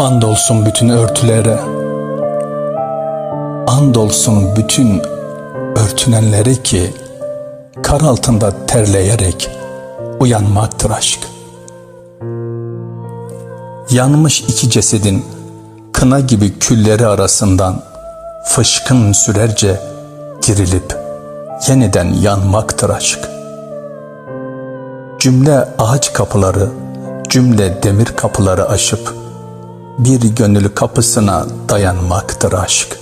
Andolsun bütün örtülere, andolsun bütün örtünenlere ki kar altında terleyerek uyanmaktır aşk. Yanmış iki cesedin kına gibi külleri arasından fışkın sürerce dirilip yeniden yanmaktır aşk. Cümle ağaç kapıları, cümle demir kapıları aşıp bir gönül kapısına dayanmaktır aşk.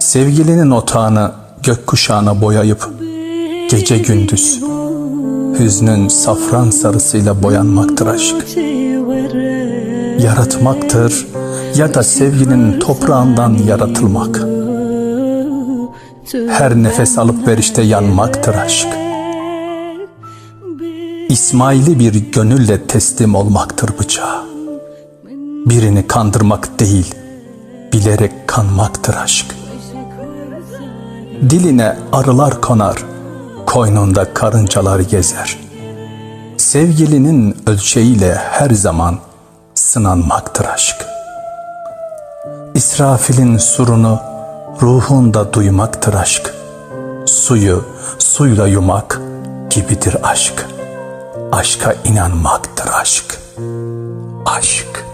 Sevgilinin otağını gökkuşağına boyayıp gece gündüz hüznün safran sarısıyla boyanmaktır aşk. Yaratmaktır ya da sevginin toprağından yaratılmak. Her nefes alıp verişte yanmaktır aşk. İsmail'i bir gönülle teslim olmaktır bıçağa. Birini kandırmak değil, bilerek kanmaktır aşk. Diline arılar konar, koynunda karıncalar gezer. Sevgilinin ölçeğiyle her zaman sınanmaktır aşk. İsrafil'in surunu ruhunda duymaktır aşk. Suyu suyla yumak gibidir aşk. Aşka inanmaktır aşk. Aşk.